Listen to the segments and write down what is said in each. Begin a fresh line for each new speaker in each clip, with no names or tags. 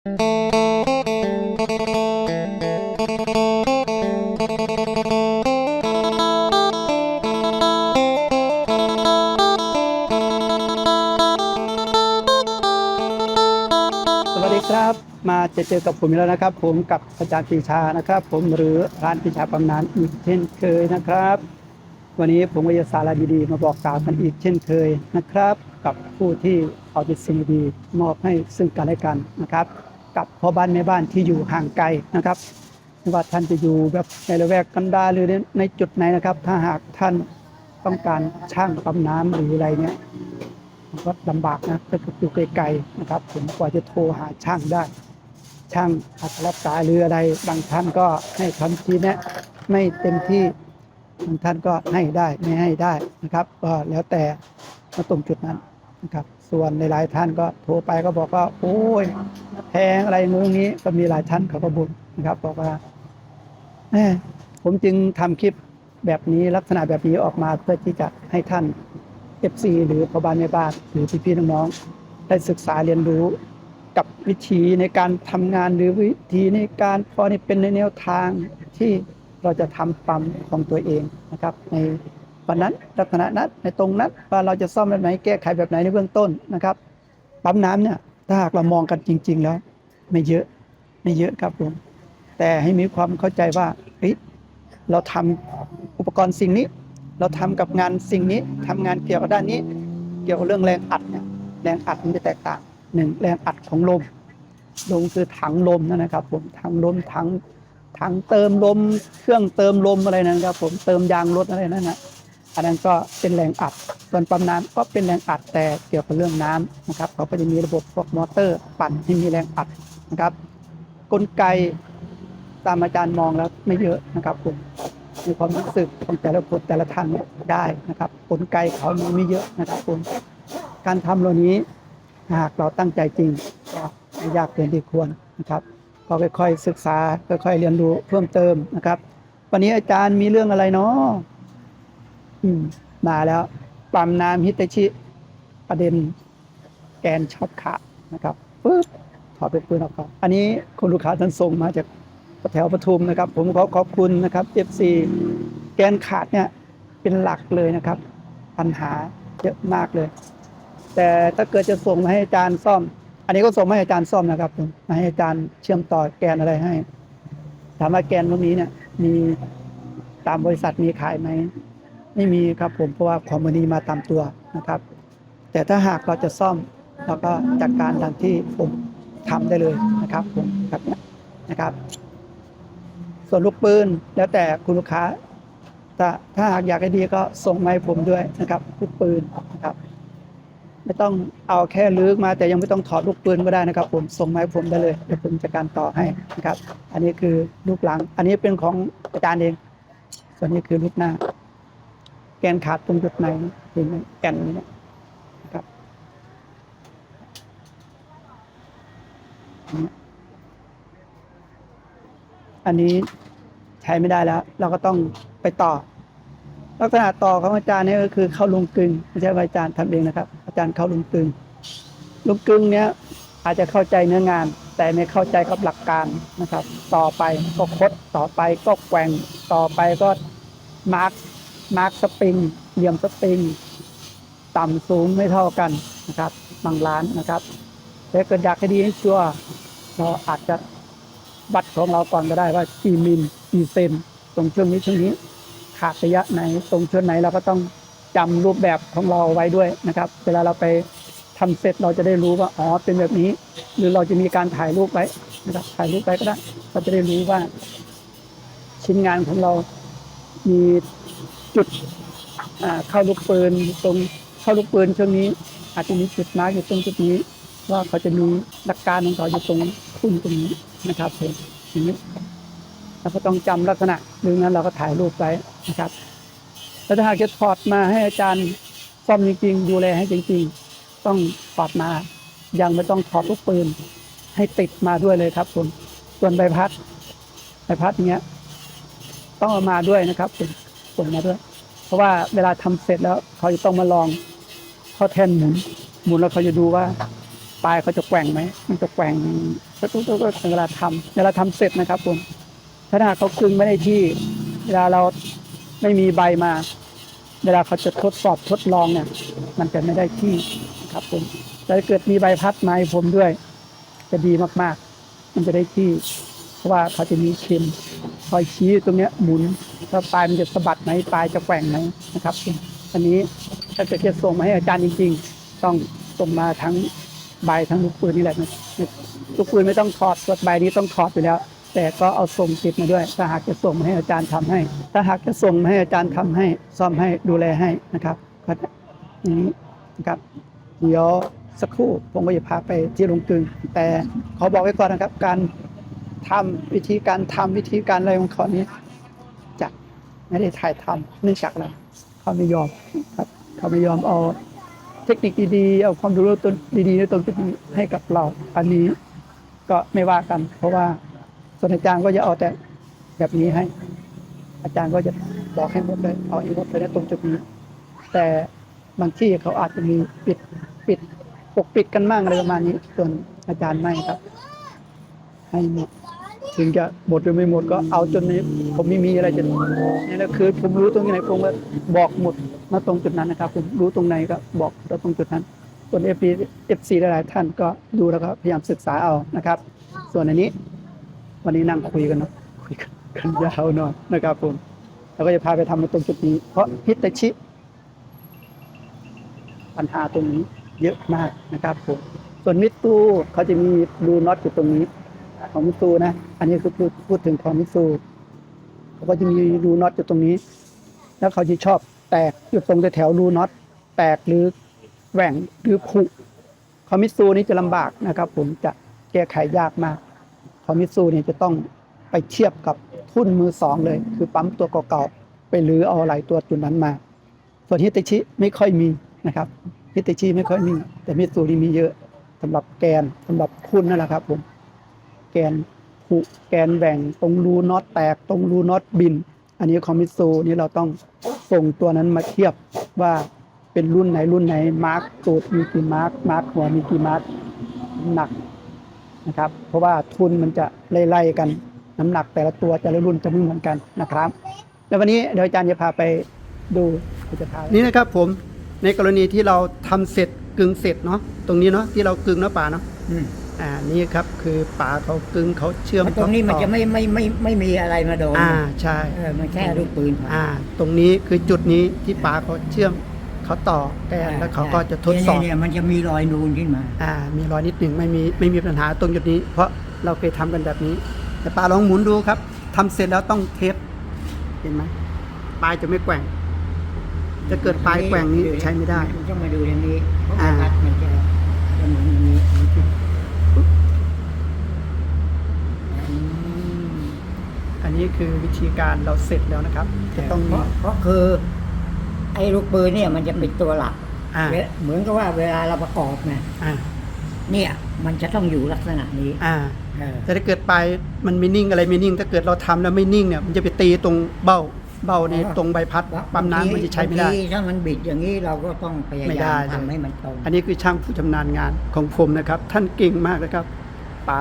สวัสดีครับ มาเจอเจอกับผมอีกแล้วนะครับ ผมกับอาจารย์ปีชานะครับ ผมหรือร้านปีชาบำนาญอีกเช่นเคยนะครับ วันนี้ผมก็จะสาระดีๆ มาบอกกล่าวกันอีกเช่นเคยนะครับ กับผู้ที่เอาจิตสิ่งดีมอบให้ซึ่งกันและกันนะครับ กับพ่อบ้านแม่บ้านที่อยู่ห่างไกลนะครับไม่ว่าท่านจะอยู่แบบในละแวกกันดาหรือในจุดไหนนะครับ ถ้าหากท่านต้องการช่างปั๊มน้ำหรืออะไรเนี่ยมันก็ลำบากนะถ้าอยู่ไกลๆนะครับผมกว่าจะโทรหาช่างได้ ช่างอาจจะรับสายหรืออะไร บางท่านก็ให้คำชี้แนะไม่เต็มที่บางท่านก็ให้ได้ไม่ให้ได้นะครับ ก็แล้วแต่มาตรงจุดนั้น นะครับ ส่วนในหลายท่านก็โทรไปก็บอกว่า โอ้ยแพงอะไรงูงี้ก็มีหลายท่านเขาก็บ่นนะครับ บอกว่าผมจึงทำคลิปแบบนี้ลักษณะแบบนี้ออกมาเพื่อที่จะให้ท่าน FC หรือพ่อบ้านแม่บ้านหรือพี่ๆน้องๆได้ศึกษาเรียนรู้กับวิธีในการทำงานหรือวิธีในการพอนี่เป็นในแนวทางที่เราจะทำปั๊มของตัวเองนะครับ ใน วันนั้นลักษณะนั้นในตรงนั้นว่าเราจะซ่อมแบบไหนแก้ไขแบบไหนในเบื้องต้นนะครับ ปั๊มน้ำเนี่ยถ้าหากเรามองกันจริง ๆ แล้ว ไม่เยอะไม่เยอะครับผมแต่ให้มีความเข้าใจว่าเฮ้ยเราทำอุปกรณ์สิ่งนี้ เราทำกับงานสิ่งนี้ทำงานเกี่ยวกับด้านนี้ เกี่ยวกับเรื่องแรงอัดเนี่ยแรงอัดมันจะแตกต่างหนึ่งแรงอัดของลมลมคือถังลมนั่นนะครับ ผมถังลมถังถังเติมลม เครื่องเติมลมอะไรนะครับ ผมเติมยางรถอะไรนั่นนะ อันนั้นก็เป็นแรงอัด ส่วนปั๊มน้ำก็เป็นแรงอัดแต่เกี่ยวกับเรื่องน้ำนะครับเขาก็จะมีระบบพวกมอเตอร์ปั่นที่มีแรงอัดนะครับ กลไกตามอาจารย์มองแล้วไม่เยอะนะครับผมมีความรู้สึกของแต่ละคนแต่ละท่านเนี่ยได้นะครับ กลไกเขามีไม่เยอะนะครับผมการทำเหล่านี้หากเราตั้งใจจริงก็ไม่ยากเกินที่ควรนะครับก็ค่อยๆศึกษาค่อยๆเรียนรู้เพิ่มเติมนะครับ วันนี้อาจารย์มีเรื่องอะไรเนาะ อืมมาแล้ว ปั๊มน้ำฮิตาชิ ประเด็นแกนช็อตขาดนะครับปึ๊บถอดเป็นปืนออกก่อนอันนี้คุณลูกค้าท่านส่งมาจากแถวปทุมนะครับ ผมขอขอบคุณนะครับ FC แกนขาดเนี่ยเป็นหลักเลยนะครับ ปัญหาเยอะมากเลย แต่ถ้าเกิดจะส่งมาให้อาจารย์ซ่อม อันนี้ก็ส่งมาให้อาจารย์ซ่อมนะครับผมมาให้อาจารย์เชื่อมต่อแกนอะไรให้ ถามว่าแกนพวกนี้เนี่ย มีตามบริษัทมีขายไหม ไม่มีครับผมเพราะว่าของมันนีมาตามตัวนะครับ แต่ถ้าหากเราจะซ่อมเราก็จัดการดังที่ผมทำได้เลยนะครับผมแบบนี้นะครับ ส่วนลูกปืนแล้วแต่คุณลูกค้าถ้าถ้าหากอยากให้ดีก็ส่งมาให้ผมด้วยนะครับลูกปืนนะครับ ไม่ต้องเอาแค่ลึกมา แต่ยังไม่ต้องถอดลูกปืนก็ได้นะครับ ผมส่งมาให้ผมได้เลยเดี๋ยวผมจัดการต่อให้นะครับ อันนี้คือลูกหลัง อันนี้เป็นของอาจารย์เองส่วนนี้คือลูกหน้า แกนขาดตรงจุดไหนเห็นไหมแกนนี้นะครับอันนี้ใช้ไม่ได้แล้ว เราก็ต้องไปต่อ ลักษณะต่อของอาจารย์นี่ก็คือเข้าลงกึงไม่ใช่ว่าอาจารย์ทำเองนะครับ อาจารย์เข้าลงกึงลงกึงเนี้ยอาจจะเข้าใจเนื้องาน แต่ไม่เข้าใจกับหลักการนะครับ ต่อไปก็คดต่อไปก็แกว่งต่อไปก็มาร์ก มาร์กสปริงเหลี่ยมสปริง ต่ำสูงไม่เท่ากันนะครับบางร้านนะครับแต่เกิดอยากให้ดีให้ชัวร์เราอาจจะวัดของเราก่อนก็ได้ว่ากี่มิลกี่เซนตรงช่วงนี้ช่วงนี้ ขาดระยะไหนตรงช่วงไหนเราก็ต้องจำรูปแบบของเราไว้ด้วยนะครับ เวลาเราไปทำเสร็จเราจะได้รู้ว่าอ๋อเป็นแบบนี้ หรือเราจะมีการถ่ายรูปไว้นะครับถ่ายรูปไว้ก็ได้ เราจะได้รู้ว่า ชิ้นงานของเรามี จุดเข้าลูกปืนตรงเข้าลูกปืนช่วงนี้ อาจจะมีจุดมากอยู่ตรงจุดนี้ ว่าเขาจะมีหลักการของเขาอยู่ตรงทุ่นตรงนี้นะครับผมอย่างนี้เราก็ต้องจำลักษณะหรืองั้นเราก็ถ่ายรูปไว้นะครับแล้วถ้าหากจะถอดมาให้อาจารย์ซ่อมจริงๆ ดูแลให้จริงๆ ต้องถอดมายังไม่ต้องถอดลูกปืน ให้ติดมาด้วยเลยครับผมส่วนใบพัดใบพัดเนี้ย ต้องเอามาด้วยนะครับผม ส่งมาด้วย เพราะว่าเวลาทำเสร็จแล้ว เขาจะต้องมาลองเข้าแท่นหมุน หมุนแล้วเขาจะดูว่าปลายเขาจะแกว่งไหมมันจะแกว่งตุ๊กตุ๊กตุ๊กเวลาทำเวลาทำเสร็จนะครับผมถ้าหากเขากึงไม่ได้ที่เวลาเราไม่มีใบมา เวลาเขาจะทดสอบทดลองเนี่ย มันจะไม่ได้ที่ครับผมแต่ถ้าเกิดมีใบพัดมาให้ผมด้วย จะดีมากๆ มันจะได้ที่ เพราะว่าเขาจะมีเข็มคอยชี้ตรงเนี้ยหมุนถ้าปลายมันจะสะบัดไหมปลายจะแกว่งไหมนะครับ อันนี้ถ้าเกิดจะส่งมาให้อาจารย์จริง ๆ ต้องส่งมาทั้งใบทั้งลูกปืนนี่แหละนะลูกปืนไม่ต้องถอดส่วนใบนี้ต้องถอดไปแล้ว แต่ก็เอาส่งติดมาด้วย ถ้าหากจะส่งมาให้อาจารย์ทำให้ ถ้าหากจะส่งมาให้อาจารย์ทำให้ซ่อมให้ดูแลให้นะครับก็อย่างนี้นะครับเดี๋ยวสักครู่ผมก็จะพาไปที่โรงกึงแต่ขอบอกไว้ก่อนนะครับการ ทำวิธีการทำวิธีการอะไรของเขานี้จะไม่ได้ถ่ายทำเนื่องจากอะไรเขาไม่ยอมครับเขาไม่ยอมเอาเทคนิคดีๆเอาความรู้ตัวดีๆในตรงจุดนี้ให้กับเรา อันนี้ก็ไม่ว่ากัน เพราะว่าส่วนอาจารย์ก็จะเอาแต่แบบนี้ให้ อาจารย์ก็จะบอกให้หมดเลยเอาให้หมดเลยในตรงจุดนี้แต่บางที่เขาอาจจะมีปิดปิดปกปิดกันมั่งอะไรประมาณนี้ ส่วนอาจารย์ไม่ครับ ให้หมด ถึงจะหมดหรือไม่หมดก็เอาจนในผมไม่มีอะไรจะนี่แหละคือผมรู้ตรงไหนผมก็บอกหมดมาตรงจุดนั้นนะครับ ผมรู้ตรงไหนก็บอกตรงจุดนั้น ส่วนเอฟพีเอฟซีหลายๆท่านก็ดูแล้วก็พยายามศึกษาเอานะครับ ส่วนอันนี้ วันนี้นั่งคุยกันเนาะคุยกันยาวหน่อยนะครับผมเราก็จะพาไปทำในตรงจุดนี้ เพราะฮิตชิ ปัญหาตรงนี้เยอะมากนะครับผมส่วนมิตซูเขาจะมีรูน็อตอยู่ตรงนี้ ของมิตซูนะ อันนี้คือพูดพูดถึงของมิตซูเขาก็จะมีรูน็อตอยู่ตรงนี้ แล้วเขาจะชอบแตกอยู่ตรงแถวรูน็อต แตกหรือแหว่งหรือผุของมิตซูนี้จะลำบากนะครับ ผมจะแก้ไขยากมากของมิตซูเนี่ยจะต้องไปเทียบกับทุ่นมือสองเลย คือปั๊มตัวเก่าๆไปรื้อเอาอะไรตัวจุดนั้นมา ส่วนฮิตาชิไม่ค่อยมีนะครับฮิตาชิไม่ค่อยมี แต่มิตซูนี่มีเยอะสำหรับแกนสำหรับคุณนั่นแหละครับผม แกนผุแกนแบ่งตรงรูน็อตแตกตรงรูน็อตบิน อันนี้ของมิตซูนี่เราต้องส่งตัวนั้นมาเทียบว่าเป็นรุ่นไหนรุ่นไหนมาร์กตูดมีกี่มาร์กมาร์กหัวมีกี่มาร์กหนักนะครับ เพราะว่าทุนมันจะไล่ๆกันน้ำหนักแต่ละตัวแต่ละรุ่นจะไม่เหมือนกันนะครับ แล้ววันนี้เดี๋ยวอาจารย์จะพาไปดูจะพานี่นะครับผมในกรณีที่เราทำเสร็จกึ่งเสร็จเนาะตรงนี้เนาะที่เรากึ่งเนาะป่าเนาะ
อืม
อ่านี่ครับคือป่าเขากึ่งเขาเชื่อม
ตรงนี้มัน
ต่อ
จะไม่ไม่ไม่ไม่มีอะไรมาโดน
อ่าใช่
เออมันแค่ลูกปืนผ่าน
อ่า ตรงนี้คือจุดนี้ที่ป่าเขาเชื่อมเขาต่อแกนแล้วเขาก็จะทดสอบ
เนี่ยเนี่ยมันจะมีรอยนูนขึ้นมา
อ่ามีรอยนิดหนึ่งไม่มีไม่มีปัญหาตรงจุดนี้ เพราะเราเคยทำกันแบบนี้ แต่ป่าลองหมุนดูครับทำเสร็จแล้วต้องเทปเห็นไหมปลายจะไม่แกว่งจะเกิดปลายแกว่งนี้ใช้ไม่ได้
ต้องมาดูอย่างนี้เพราะ
อ่า
ใบพัดมันจะจะหมุนอย่างนี้อืม
อั นนี้คือวิธีการเราเสร็จแล้วนะครับจะต้อง
เพ
มี
ราะเพราะคือ ไอ้ลูกปืนเนี่ยมันจะเป็นตัวหลัก
อ่า
เวเหมือนกับว่าเวลาเราประกอบนะ
อ่า
เนี่ย มันจะต้องอยู่ลักษณะนี้
อ่า
เออ
แต่ถ้าเกิดปลายมันไม่นิ่งอะไรไม่นิ่ง ถ้าเกิดเราทำแล้วไม่นิ่งเนี่ยมันจะไปตีตรงเบ้าเบ้าในตรงใบพัดปั๊มน้ำมันจะใช้ไม่ได้
บางทีถ้ามันบิดอย่างนี้เราก็ต้องพยา
ไม่ได้
ยาม
เลย
ทำให้มันตรง
อันนี้คือช่างผู้ชำนาญงานของผมนะครับ ท่านเก่งมากนะครับป๋า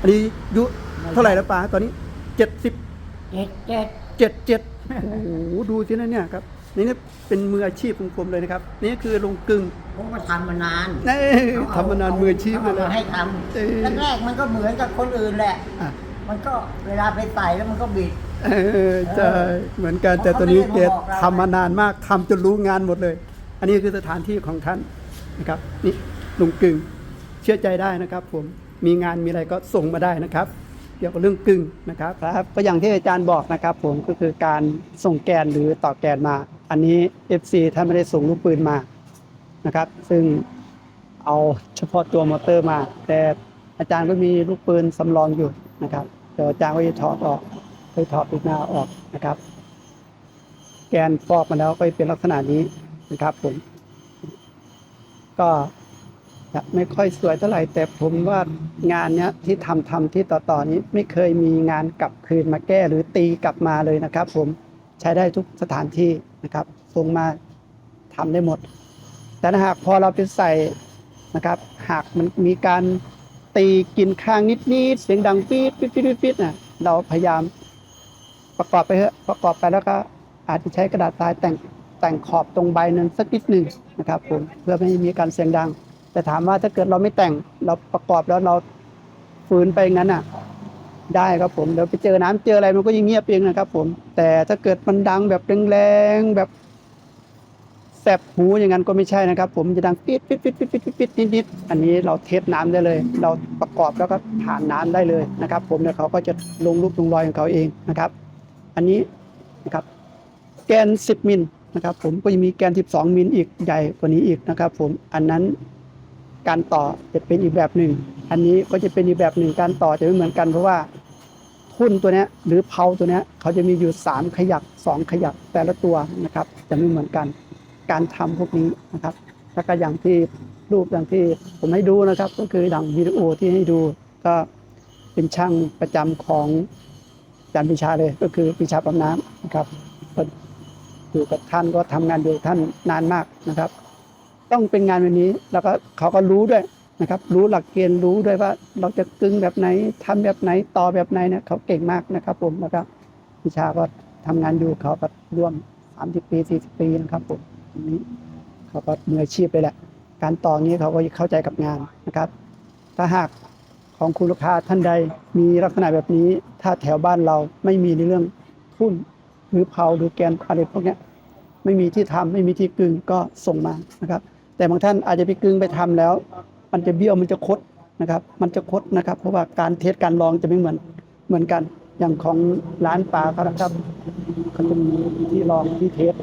อันนี้อายุเท่าไหร่แล้วป๋าตอนนี้ เจ็ดสิบ
เจ็ดเจ็ด
เจ็ดเจ็ดโอ้โหดูสินะเนี่ยครับนี่เนี่ยเป็นมืออาชีพของผมเลยนะครับ นี่คือลงกึ่ง
ผมก็ทำมานาน
นี่ทำมานานมืออาชีพเลย
เอา
นะ
มาให้ท
เออำ
แรกๆมันก็เหมือนกับคนอื่นแหละ
อะ
มันก็เวลาไปใส่แล้วมันก็บิด
เออใช่เหมือนกันแต่ตัวนี้แกทำมานานมากทำจนรู้งานหมดเลย อันนี้คือสถานที่ของท่านนะครับ นี่ลุงกึ่งเชื่อใจได้นะครับ ผมมีงานมีอะไรก็ส่งมาได้นะครับ เกี่ยวกับเรื่องกึ่งนะครับครับ ก็อย่างที่อาจารย์บอกนะครับ ผมก็คือการส่งแกนหรือต่อแกนมา อันนี้ FC ท่านไม่ได้ส่งลูกปืนมานะครับ ซึ่งเอาเฉพาะตัวมอเตอร์มา แต่อาจารย์ก็มีลูกปืนสำรองอยู่นะครับเดี๋ยวอาจารย์ก็จะถอดออกไปถอดลูกหน้าออกนะครับ แกนฟอกมาแล้วก็เป็นลักษณะนี้นะครับผมก็ จะไม่ค่อยสวยเท่าไหร่แต่ผมว่างานเนี้ยที่ทำทำที่ต่อๆนี้ไม่เคยมีงานกลับคืนมาแก้หรือตีกลับมาเลยนะครับ ผมใช้ได้ทุกสถานที่นะครับส่งมาทำได้หมด แต่หากพอเราไปใส่นะครับ หากมันมีการตีกินข้างนิดๆเสียงดังปี๊ดปี๊ดปี๊ดปี๊ดปี๊ดน่ะเราพยายามประกอบไปเถอะประกอบไปแล้วก็อาจจะใช้กระดาษทรายแต่งแต่งขอบตรงใบนั้นสักนิดหนึ่งนะครับ ผมเพื่อไม่ให้มีการเสียงดัง แต่ถามว่าถ้าเกิดเราไม่แต่งเราประกอบแล้วเราฝืนไปอย่างนั้นอะ ได้ครับผมเดี๋ยวไปเจอน้ำเจออะไรมันก็ยิ่งเงียบเองนะครับ ผม แต่ถ้าเกิดมันดังแบบแรงๆแบบแสบหูอย่างนั้นก็ไม่ใช่นะครับ ผมจะดังปิดปิดปิดปิดปิดปิดปิดนิดนิดๆอันนี้เราเทสน้ำได้เลย เราประกอบแล้วก็ผ่านน้ำได้เลยนะครับ ผมเนี่ยเขาก็จะลงรูปลงรอยของเขาเองนะครับ อันนี้นะครับ แกน 10 มิลนะครับ ผมก็ยังมีแกน 12 มิลอีกใหญ่กว่านี้อีกนะครับ ผมอันนั้น การต่อจะเป็นอีกแบบหนึ่ง อันนี้ก็จะเป็นอีกแบบหนึ่งการต่อจะไม่เหมือนกันเพราะว่าทุ่นตัวนี้หรือเพาตัวนี้เขาจะมีอยู่ 3 ขยัก 2 ขยักแต่ละตัวนะครับ จะไม่เหมือนกัน การทำพวกนี้นะครับแล้วก็อย่างที่รูปอย่างที่ผมให้ดูนะครับ ก็คือดังวิดีโอที่ให้ดูก็เป็นช่างประจำของอาจารย์ปิชาเลย ก็คือปิชาปั๊มน้ำนะครับอยู่กับท่านก็ทำงานอยู่ท่านนานมากนะครับ ต้องเป็นงานแบบนี้ แล้วก็เขาก็รู้ด้วยนะครับ รู้หลักเกณฑ์รู้ด้วยว่าเราจะกึงแบบไหนทำแบบไหนต่อแบบไหนเนี่ยเขาเก่งมากนะครับ ผมแล้วก็พิชาก็ทำงานอยู่เขาก็ร่วม 30 ปี 40 ปีนะครับผมอันนี้เขาก็มืออาชีพเลยแหละ การต่อนี้เขาก็เข้าใจกับงานนะครับ ถ้าหากของคุณลูกค้าท่านใดมีลักษณะแบบนี้ ถ้าแถวบ้านเราไม่มีในเรื่องทุ่นหรือเผาหรือแกนอะไรพวกนี้ไม่มีที่ทำไม่มีที่กึงก็ส่งมานะครับ แต่บางท่านอาจจะไปกึงไปทำแล้ว มันจะเบี้ยวมันจะคดนะครับ มันจะคดนะครับ เพราะว่าการเทสการลองจะไม่เหมือนเหมือนกัน อย่างของร้านปลาเขานะครับเขาจะมีที่ลองที่เทส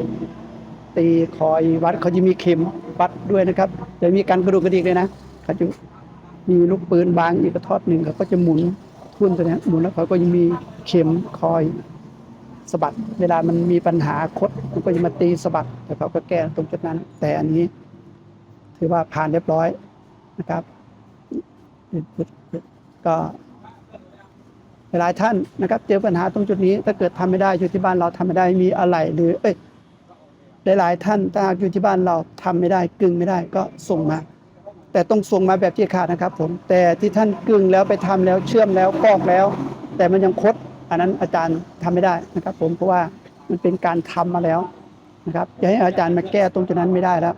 ตีคอยวัดเขาจะมีเข็มวัดด้วยนะครับจะมีการกระดูกกระดิกเลยนะเขาจะมีลูกปืนบางอีกกระทอดหนึ่งเขาก็จะหมุนทุ่นตัวนี้หมุนแล้วเขาก็จะมีเข็มคอยสะบัดเวลามันมีปัญหาคดมันก็จะมาตีสะบัดแต่เขาก็แก้ตรงจุดนั้น แต่อันนี้ ถือว่าผ่านเรียบร้อยนะครับ ก็หลายท่านนะครับ เจอปัญหาตรงจุดนี้ ถ้าเกิดทำไม่ได้อยู่ที่บ้านเราทำไม่ได้มีอะไรหรือเอ้ยหลายๆท่านถ้าหากอยู่ที่บ้านเราทำไม่ได้กึ่งไม่ได้ก็ส่งมา แต่ต้องส่งมาแบบที่ขาดนะครับ ผมแต่ที่ท่านกึ่งแล้วไปทำแล้วเชื่อมแล้วกอกแล้ว แต่มันยังคด อันนั้นอาจารย์ทำไม่ได้นะครับ ผมเพราะว่ามันเป็นการทำมาแล้วนะครับจะให้อาจารย์มาแก้ตรงจุดนั้นไม่ได้แล้ว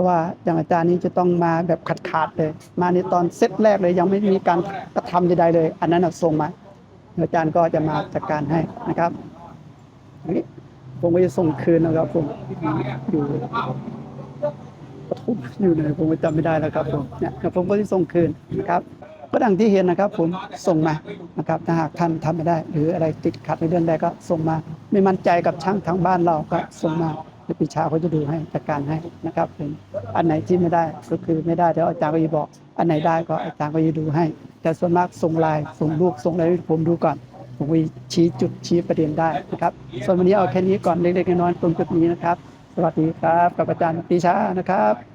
ราะว่าอย่างอาจารย์นี้จะต้องมาแบบขาดขาดๆเลย มาในตอนเซตแรกเลยยังไม่มีการกระทำใดๆเลย อันนั้นส่งมาอาจารย์ก็จะมาจัดการให้นะครับนี้ผมก็จะส่งคืนนะครับ ผมอยู่ปทุมอยู่ไหนผมจำไม่ได้แล้วครับผมเนี่ยผมก็จะส่งคืนนะครับก็ดังที่เห็นนะครับ ผมส่งมานะครับถ้าหากท่านทำไม่ได้ หรืออะไรติดขัดในเรื่องใดก็ส่งมา ไม่มั่นใจกับช่างทางบ้านเราก็ส่งมา เดี๋ยวปีชาเขาจะดูให้จัดการให้นะครับผมอันไหนที่ไม่ได้ก็คือไม่ได้เดี๋ยวอาจารย์ก็จะบอก อันไหนได้ก็อาจารย์ก็จะดูให้ แต่ส่วนมากส่งไลน์ส่งลูกส่งอะไรให้ผมดูก่อนผมวิชี้จุดชี้ประเด็นได้นะครับ ส่วนวันนี้เอาแค่นี้ก่อนเล็กๆน้อยๆตรงจุดนี้นะครับ สวัสดีครับกับอาจารย์ปีชานะครับ